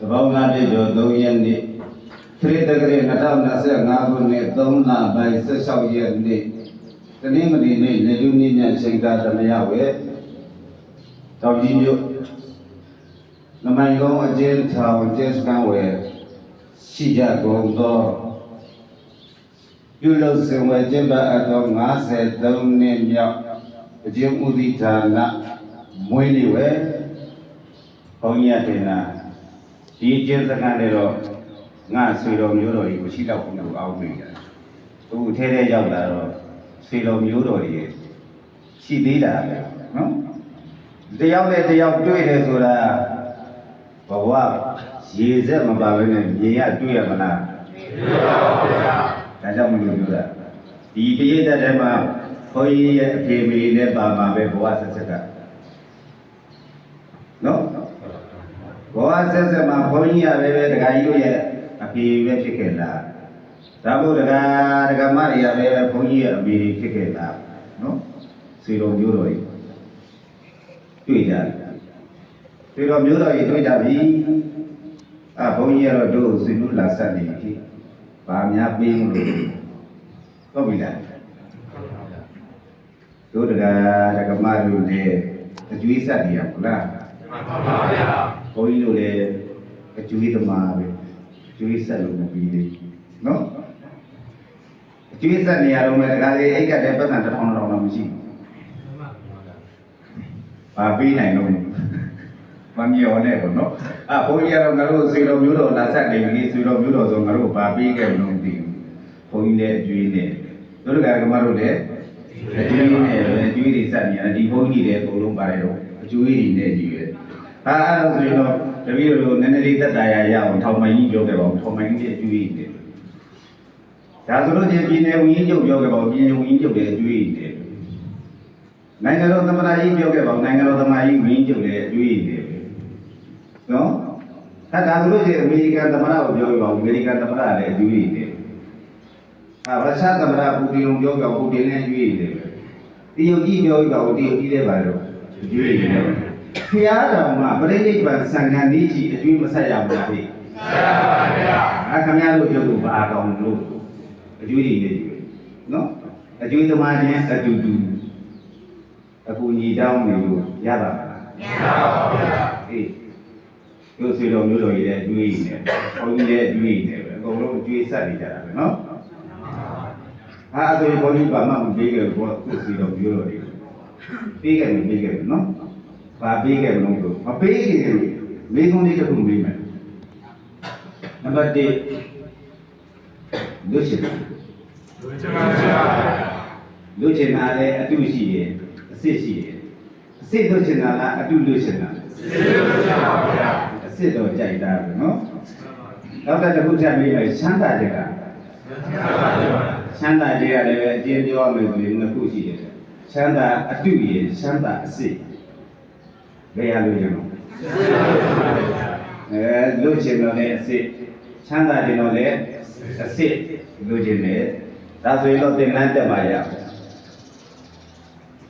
တပေါင်းသားပြည့်ကျော်3ရက်နေ့ခရစ်တက္ကရာ2025ခုနှစ်3လပိုင်း16ရက်နေ့တနင်္ဂနွေနေ့လေလူနေ့ညချိန်ကာသမယဝေတောင်ကြီးမြို့နမိုင်ကုန်းအကျဉ်းထောင်ကျင်းစကန်ဝယ်ရှိကြကုန်သောပြုလုပ်စင်ဝယ်ကျင်းပအပ်သော53နှစ်မြောက်အကျဉ်းဥဒိဌာနမွေးနေ့ဝယ်ဘုန်းကြီးတင်နာ ဒီကျင်းစကန်တွေတော့ငါဆွေတော်မျိုးတော်ကြီးကိုရှိတော့ဘူးလို့အောက်မိတယ်သူထဲထဲရောက်လာတော့ဆွေတော်မျိုးတော်ကြီးရှိသေးတာပဲနော်တယောက်နဲ့တယောက်တွေ့တယ်ဆိုတာဘဝရေစက်မပါဘဲနဲ့မြေရတွေ့ရမလားဒါကြောင့်မလို့ပြောတာဒီတရိတ်တဲ့ထဲမှာခွန်ကြီးရဲ့အဖေမေနဲ့ပါမှာပဲဘဝဆက်ဆက်ကနော်ဘ ဝဆက်ဆက်မှာခွန်ကြီးရပဲပဲဒကာကြီးတို့ရဲ့အဖေပဲဖြစ်ခဲ့တာဒါမို့ဒကာဒကာမတွေရပဲပဲခွန်ကြီးရဲ့အမေတွေဖြစ်ခဲ့တာနော်စေတော်မျိုးတော်ကြီးတွေ့ကြတယ်စေတော်မျိုးတော်ကြီးတွေ့ကြပြီအာဘုန်းကြီးကတော့တို့ဆွေမျိုးလာဆက်နေပြီ။ဘာများပေးမလို့ဟုတ်ပြီလား။တို့တကတကမတို့လည်းအကျွေးဆက်နေရဘူးလား။မှန်ပါပါဗျာ။ဘု န်းကြီးတို့လည်းအကျွေးသမားပဲ။အကျွေးဆက်လို့မပြီးသေးဘူး။နော်။အကျွေးဆက်နေရတော့မယ်တကလေးအိတ်ကတည်းပတ်စံတစ်ထောင်တောင်တော့မရှိဘူး။ဘာပေးနိုင်လို့မမြော်နဲ့ပေါ့နော်။အာဘုန်းကြီးကတော့ငါတို့ဆွေတော်မျိုးတော်လာဆက်နေပြီဆွေတော်မျိုးတော်ဆိုငါတို့ဘာပေးခဲ့မလို့မသိဘူး။ဘုန်းကြီးလည်းအကျွေးနဲ့တို့တကကမတို့လည်းအကျွေးနဲ့အကျွေးတွေဆက်နေရတယ်ဒီဘုန်းကြီးတွေအကုန်လုံးပါတယ်တော့အကျွေးတွေနဲ့ကြ ည့်ရဲ။အာအဲ့ဒါဆိုရင်တော့တပည့်တော်နည်းနည်းလေးသက်တာရရအောင်ထောင်မိုင်းကြီးပြောခဲ့ပါဦးထောင်မိုင်းကြီးအကျွေးတွေဒါဆိုလို့ချင်းပြည်နယ်ဝင်းကြီးချုပ်ပြောခဲ့ပါဦးပြည်နယ်ဝင်းကြီးချုပ်လည်းအကျွေးတွေနိုင်ငံတော်သမ္မတကြီးပြောခဲ့ပါဦးနိုင်ငံတော်သမ္မတကြီးဝင်းကြီးချုပ်လည်းအကျွေးတွေနော်အဲဒါဆိုလို့ချင်းအမေရိကန်သမ္မတကိုပြောခဲ့ပါဦးအမေရိကန်သမ္မတလည်းအကျွေးတွေအာရုရှားသမ္မတပူတင်ကိုပြောခဲ့ပါဦးပူတင်လည်းအကျွေးတွေပဲတရုတ်ကြီးပြောခဲ့ပါဦးတရုတ်ကြီးလည်းပါတော့အကျွေးတွေပဲ ဖျားတော်မှာပြိဋိဘံစံခံဒီကြီးအကျွေးမဆက်ရဘူးလားဖေဆက်ပါဗျာအခမရတို့ပြုတ်လို့ဘာကောင်းလို့အကျွေးတွေနေကျွေးနော်အကျွေးသမားချင်းအတူတူအကူညီတောင်းနေလို့ရပါမလားမရပါဘူးဗျာအေးတို့ဆွေတော်မျိုးတော်ကြီးလည်းအကျွေးနေတယ်ဘုန်းကြီးလည်းအကျွေးနေပဲအကုန်လုံးအကျွေးဆက်နေကြတာပဲနော်ဟာအဲ့ဒီဘုန်းကြီးဘာမှမပေးခဲ့ဘူးကိုဆွေတော်မျိုးတော်ကြီးပေးခဲ့မပေးခဲ့ဘူးနော် ဘာပေးခဲ့မလို့ဆိုမပေးခဲ့ဘူးမိကုန်းလေးတစ်ခုမေးမယ်နံပါတ်1လူရှင်လူချင်ပါဗျာလူချင်တာလည်းအတုရှိရဲ့အစစ်ရှိရဲ့အစစ်လူချင်တာလားအတုလူချင်တာအစစ်လူချင်ပါဗျာအစစ်တော့ကြိုက်တာပဲနော်နောက်တစ်ခုချက်မေးမယ်ချမ်းသာတဲ့ကချမ်းသာတဲ့ကလည်းပဲအကျဉ်းပြောရမယ်ဆိုရင်နှစ်ခုရှိတယ်ချမ်းသာအတုရဲ့ချမ်းသာအစစ် ဘယ်ရလို့ရင်တော့အဲလူချင်တော့လည်းအစ်စ်ချမ်းသာတယ်တော့လည်းအစ်စ်လူချင်တယ်ဒါဆိုရင်တော့သင်္ကန်းတက်ပါရ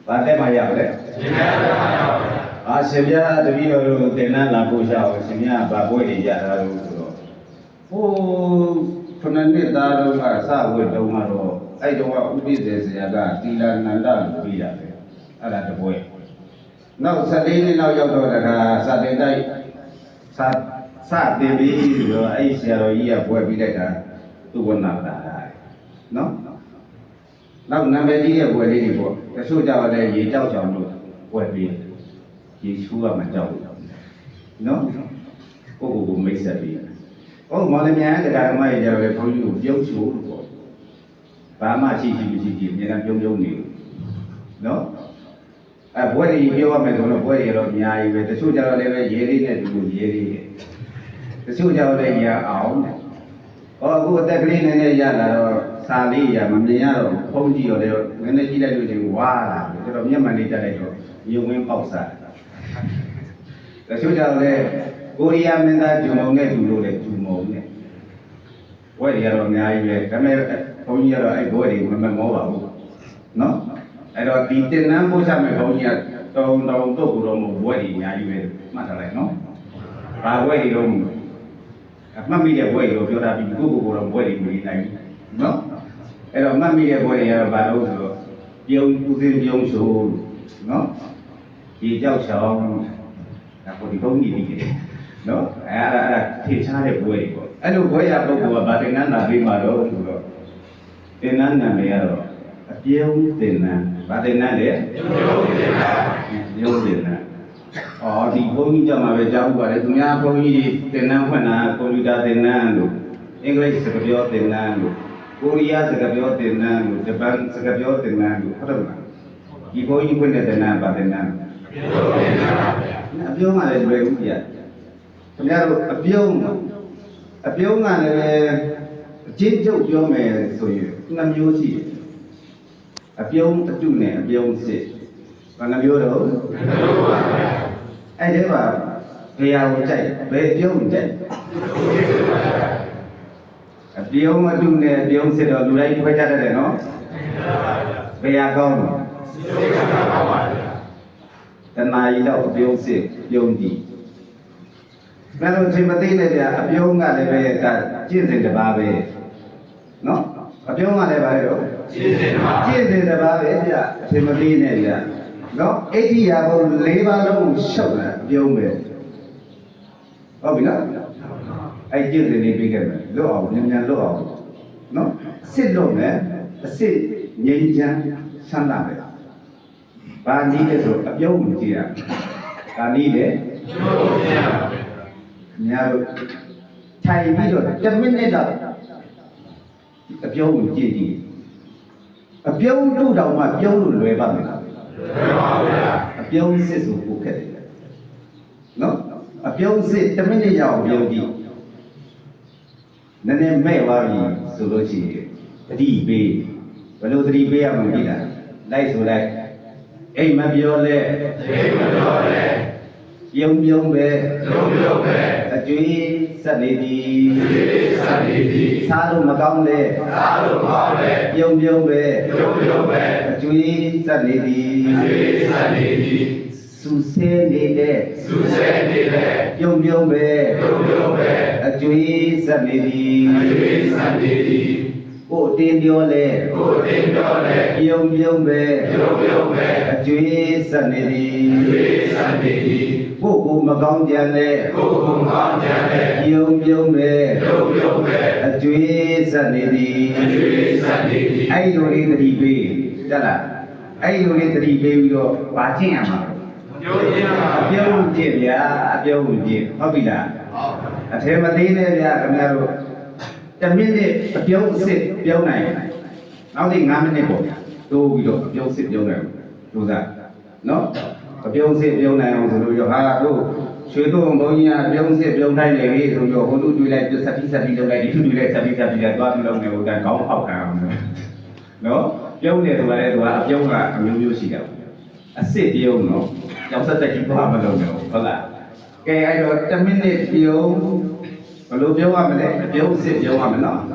ပါတက်ပါရပါလေသင်္ကန်းတက်ပါရပါအာရှင်ပြတပည့်တော်တို့သင်္ကန်းလာဖို့ရအောင်ရှင်ပြဗာပွဲတွေရတာလို့ဆိုတော့ဟိုခုနှစ်နှစ်သားတို့ကစဝတ်တုံးမှာတော့အဲ့တော့ဥပိ္ပဇေဆရာကသီလနန္ဒလို့ပြရတယ်အဲ့ဒါတပွဲ နောက်14နှစ်နောက်ရောက်တော့တခါစတင်တိုက်စစတင်ပြီးဆိုတော့အဲ့ဆရာတော်ကြီးကပွဲပြီးလိုက်တာသူဝနာတာနော်နောက်နာမည်ကြီးရဲ့ပွဲလေးတွေပေါ့တချို့ကြောက်လည်းရေကြောက်ချောင်လို့ပွဲပြီးရေချူးကမကြောက်ဘူးနော်ကိုကိုကိုမိတ်ဆက်ပြီးဟုတ်မော်လမြိုင်တရားဓမ္မရဲ့ကြတော့လေဘုန်းကြီးကိုပြုံးချိုးလို့ပေါ့ဘာမှရှိရှိမရှိရှိအများကြီးပြုံးပြုံးနေလို့နော် အဲဘွဲတွေပြောရမယ်ဆိုတော့ဘွဲတွေတော့အများကြီးပဲတချို့ကြတော့လည်းပဲရေးလေးနဲ့တူလို့ရေးလေးတယ်တချို့ကြတော့လည်းရအောင်တဲ့ဟောအခုအသက်ကလေးနည်းနည်းရလာတော့စာလေးရမမြင်ရတော့ဖုံးကြည့်တော့လည်းနည်းနည်းကြည့်လိုက်လို့ချင်းဝါလာတယ်တော်တော်မျက်မှန်လေးတက်လိုက်တော့ရုံဝင်းပေါက်စားတချို့ကြတော့လည်းကိုရီးယားမင်းသားဂျုံမုံနဲ့တူလို့လည်းဂျုံမုံနဲ့ဘွဲတွေကတော့အများကြီးပဲဒါပေမဲ့ဘုန်းကြီးကတော့အဲ့ဘွဲတွေမမမောပါဘူးနော် အဲ့တော့ဒီတင်နန်းပို့ချမဲ့ဘုန်းကြီးကတောင်းတောင်းတော့ကိုတော့မဟုတ်ဘွဲတွေအများကြီးပဲမှတ်ထားလိုက်နော်ဘာဘွဲတွေတော့အမှတ်မိတဲ့ဘွဲတွေတော့ပြောတာပြီးကိုယ့်ကိုယ်ကတော့ဘွဲတွေမနေနိုင်ဘူးနော်အဲ့တော့အမှတ်မိတဲ့ဘွဲတွေကတော့ဘာလို့ဆိုတော့ပြုံးဦးစင်းပြုံးဆိုနော်ဒီကြောက်ချောင်းဒါကိုဒီဘုံကြီးဒီနော်အဲ့ဒါအဲ့ဒါထေချားတဲ့ဘွဲတွေပေါ့အဲ့လိုဘွဲရပုဂ္ဂိုလ်ကဗာတင်နန်းလာပြီးမှတော့ဆိုတော့တင်နန်းနာမည်ကတော့အပြုံးတင်နန်း ဗာတင်နန်းလေပြုံးတင်နန်းပြုံးတင်နန်းအော်ဒီဘုန်းကြီးကြမှာပဲကြားဥပါတယ်သူများဘုန်းကြီးတွေသင်တန်းဖွင့်တာကွန်ပျူတာသင်တန်းလို့အင်္ဂလိပ်စကားပြောသင်တန်းလို့ကိုရီးယားစကားပြောသင်တန်းလို့ဂျပန်စကားပြောသင်တန်းလို့ဟုတ်တယ်မလားဒီဘုန်းကြီးဖွင့်တဲ့သင်တန်းပါသင်တန်းအပြုံးကလည်းလွယ်ဘူးပြခင်ဗျားတို့အပြုံးအပြုံးကလည်းအချင်းကျုပ်ပြောမယ်ဆိုရင်နှစ်မျိုးရှိတယ် အပြုံးအတုနဲ့အပြုံးစစ်ဘာနှမျိုးတော့အဲ့ဒီမှာဘယ်ဟာကိုကြိုက်ဘယ်ပြုံးကြိုက်အပြုံးအတုနဲ့အပြုံးစစ်တော့လူတိုင်းခွဲခြားတတ်တယ်နော်ဘယ်ဟာကောင်းလဲတဏှာကြီးတော့အပြုံးစစ်ပြုံးကြည့်မင်းတို့ချိန်မသိနဲ့ဗျာအပြုံးကလည်းပဲဒါကျင့်စဉ်တစ်ပါးပဲနော်အပြုံးကလည်းပါလေတော့ ကျင့်စဉ်တစ်ပါးကျင့်စဉ်တစ်ပါးပဲဗျာအချိန်မသိနဲ့ဗျာနော်အဋ္ဌိယာဘုံ၄ပါးလုံးရှုပ်တာအပြုံးပဲဟုတ်ပြီနော်အဲ့ကျင့်စဉ်လေးပြီးခဲ့မယ်လွတ်အောင်မြန်မြန်လွတ်အောင်နော်စစ်လွတ်မယ်အစစ်ငြိမ်းချမ်းဆန္ဒပဲဘာနည်းလဲဆိုအပြုံးကိုကြည့်ရဒါနည်းလေများလို့ထိုင်ပြီးတော့10မိနစ်တော့အပြုံးကိုကြည့်ကြည့် အပြုံးတို့တောင်မှပြုံးလို့လွယ်ပါမယ်လားအပြုံးစစ်ဆိုကိုခက်တယ်နော်အပြုံးစစ်10မိနစ်ရအောင်ပြုံးကြည့်နည်းနည်းမဲ့သွားပြီဆိုလို့ရှိရင်တတိပေးဘယ်လိုတတိပေးရမလဲကြည့်လားလိုက်ဆိုလိုက်အိမ်မပြောလဲအိမ်မပြောလဲ ပြုံးပြုံးပဲပြုံးပြုံးပဲအကျွေးဆက်နေသည်အကျွေးဆက်နေသည်စားလို့မကောင်းလဲစားလို့မကောင်းလဲပြုံးပြုံးပဲပြုံးပြုံးပဲအကျွေးဆက်နေသည်အကျွေးဆက်နေသည်စူဆဲနေတဲ့စူဆဲနေတဲ့ပြုံးပြုံးပဲပြုံးပြုံးပဲအကျွေးဆက်နေသည်အကျွေးဆက်နေသည်ကိုယ်တင်ပြောလဲကိုယ်တင်ပြောလဲပြုံးပြုံးပဲပြုံးပြုံးပဲအကျွေးဆက်နေသည်အကျွေးဆက်နေသည် ကိုယ်ကိုမကောင်းကြလဲကိုယ်ကိုမကောင်းကြလဲပြုံးပြုံးပဲပြုံးပြုံးပဲအကျွေးဆက်နေသည်အကျွေးဆက်နေသည်အဲ့လိုလေးသတိပေးတက်လားအဲ့လိုလေးသတိပေးပြီးတော့ဗာကျင့်ရမှာပြောကျင့်ပါပြုံးကျင့်ဗျာအပြုံးကျင့်ဟုတ်ပြီလားဟုတ်အထေမသေးနဲ့ဗျာခင်ဗျားတို့တမိနစ်အပြုံးအစ်စ်ပြုံးနိုင်နောက်ဒီ9မိနစ်ပေါ့တိုးပြီးတော့အပြုံးအစ်စ်ပြုံးနိုင်ကြိုးစားနော် အပြုံးအစ်စ်ပြုံးနိုင်အောင်ဆိုလို့ရောဟာတို့ရွှေတို့ဘုန်းကြီးကအပြုံးအစ်စ်ပြုံးနိုင်တယ်လေဆိုတော့ဟိုလူတွေ့လိုက်စက်တိစက်တိလုပ်လိုက်ဒီလူတွေ့လိုက်စက်တိစက်တိလိုက်သွားပြီးလုပ်နေလို့တန်ခေါင်းဖောက်ခံအောင်နော်ပြုံးတယ်ဆိုတာလေသူကအပြုံးကအမျိုးမျိုးရှိတယ်အစ်စ်ပြုံးနော်ကြောက်စက်တက်ကြီးဘာမလုပ်နဲ့ဟုတ်လားကဲအဲ့တော့10မိနစ်ပြုံးဘယ်လိုပြောရမလဲအပြုံးစစ်ပြောရမလားအ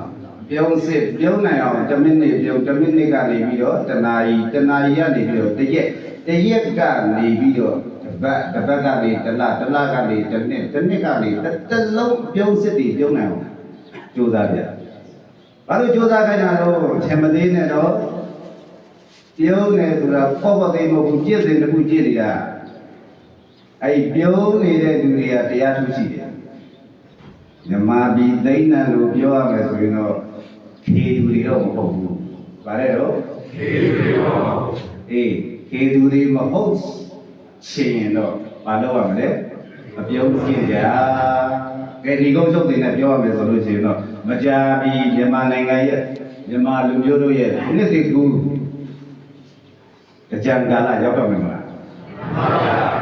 ပြုံးစစ်ပြောနိုင်အောင်10မိနစ်ပြုံး10မိနစ်ကနေပြီးတော့တနာရီတနာရီကနေပြီးတော့တစ်ရက်တစ်ရက်ကနေပြီးတော့တစ်ပတ်တစ်ပတ်ကနေတစ်လတစ်လကနေတစ်နှစ်တစ်နှစ်ကနေတစ်တစ်လုံးပြုံးစစ်ပြီးပြုံးနိုင်အောင်ကြိုးစားပြဘာလို့ကြိုးစားခိုင်းတာတော့အချိန်မသေးနဲ့တော့ပြုံးနေဆိုတာပေါ့ပေါ့သေးမဟုတ်ဘူးကြည့်စင်တစ်ခုကြည့်နေတာအဲ့ဒီပြုံးနေတဲ့လူတွေကတရားထုရှိတယ် မြမပြည်သိန်းနံလို့ပြောရမယ်ဆိုရင်တော့ခေသူတွေတော့မဟုတ်ဘူး။ဗါတဲ့တော့ခေသူတွေတော့မဟုတ်။အေးခေသူတွေမဟုတ်ရှင်ရင်တော့မလုပ်ရမလဲ။အပြုံးကြည့်ကြ။ကဲဒီကုန်းချုပ်တွေနဲ့ပြောရမယ်ဆိုလို့ရှိရင်တော့မကြာပြီမြန်မာနိုင်ငံရဲ့မြန်မာလူမျိုးတို့ရဲ့နှစ်တကူကြံကာလရောက်တော့မယ်မလား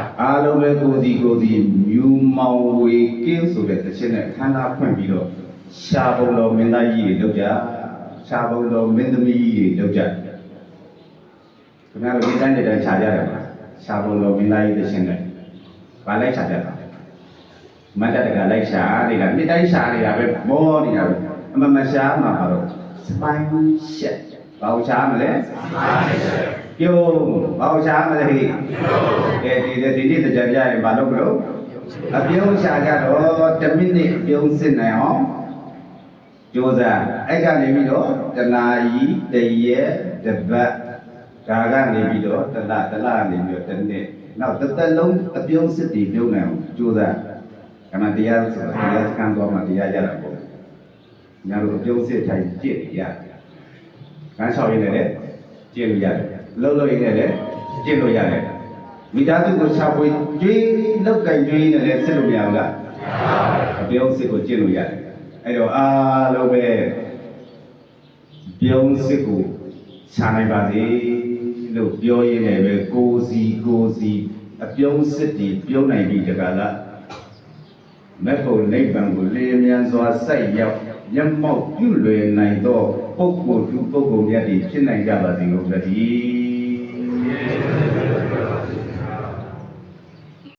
။ အားလုံးပဲကိုယ်စီကိုယ်စီမြူမောင်ဝေကင်းဆိုတဲ့တစ်ချက်နဲ့ခန္ဓာဖွင့်ပြီးတော့ရှားဘုံတော်မင်းသားကြီးတွေလောက်ကြရှားဘုံတော်မင်းသမီးကြီးတွေလောက်ကြခင်ဗျားတို့ဒီတိုင်းတိုင်းရှားကြတယ်ပါရှားဘုံတော်မင်းသားကြီးတစ်ချက်နဲ့ဗာလိုက်ရှားကြတာမတ်တတကလိုက်ရှားနေတာနှစ်တိုင်းရှားနေတာပဲမောနေတာပဲအမမရှားမှာပါတော့စပိုင်းရှက်ဘာလို့ရှားမလဲစပိုင်းရှက်ပြုံးဘာလို့ရှားမလဲဟိကဲ ဒီဒီဒီနေ့ကြံကြရင်မလုပ်မလို့အပြုံးရှာကြတော့1မိနစ်ပြုံးစစ်နိုင်အောင်ကြိုးစားအဲ့ကနေပြီးတော့တနာရီတရက်တစ်ပတ်ဒါကနေပြီးတော့တလတလကနေပြီးတော့တစ်နှစ်နောက်တစ်သက်လုံးအပြုံးစစ်ပြီးပြုံးနိုင်အောင်ကြိုးစားခဏတရားဆိုတော့တရားစကန်တော့မှတရားရတာပေါ့ညာလို့အပြုံးစစ်ထိုင်ကြည့်ရတယ်ခန်းချောက်ရင်းနဲ့လည်းကြည့်လို့ရတယ်လှုပ်လို့ရင်းနဲ့လည်းကြည့်လို့ရတယ် မိသားစုကိုရှာဖွေကြွေးလောက်ကင်ကြွေးနဲ့လည်းစစ်လို့မရဘူးလားအပြုံးစစ်ကိုကြည့်လို့ရတယ်အဲ့တော့အားလုံးပဲပြုံးစစ်ကိုရှာနိုင်ပါစေလို့ပြောရင်းနဲ့ပဲကိုယ်စီကိုယ်စီအပြုံးစစ်တည်ပြုံးနိုင်ပြီတကလားမက်ဖို့နိဗ္ဗာန်ကိုလေမြန်စွာစိုက်ရောက်မျက်မှောက်ပြုလွယ်နိုင်သောပုဂ္ဂိုလ်သူပုဂ္ဂိုလ်မြတ်တွေဖြစ်နိုင်ကြပါစေလို့တည်း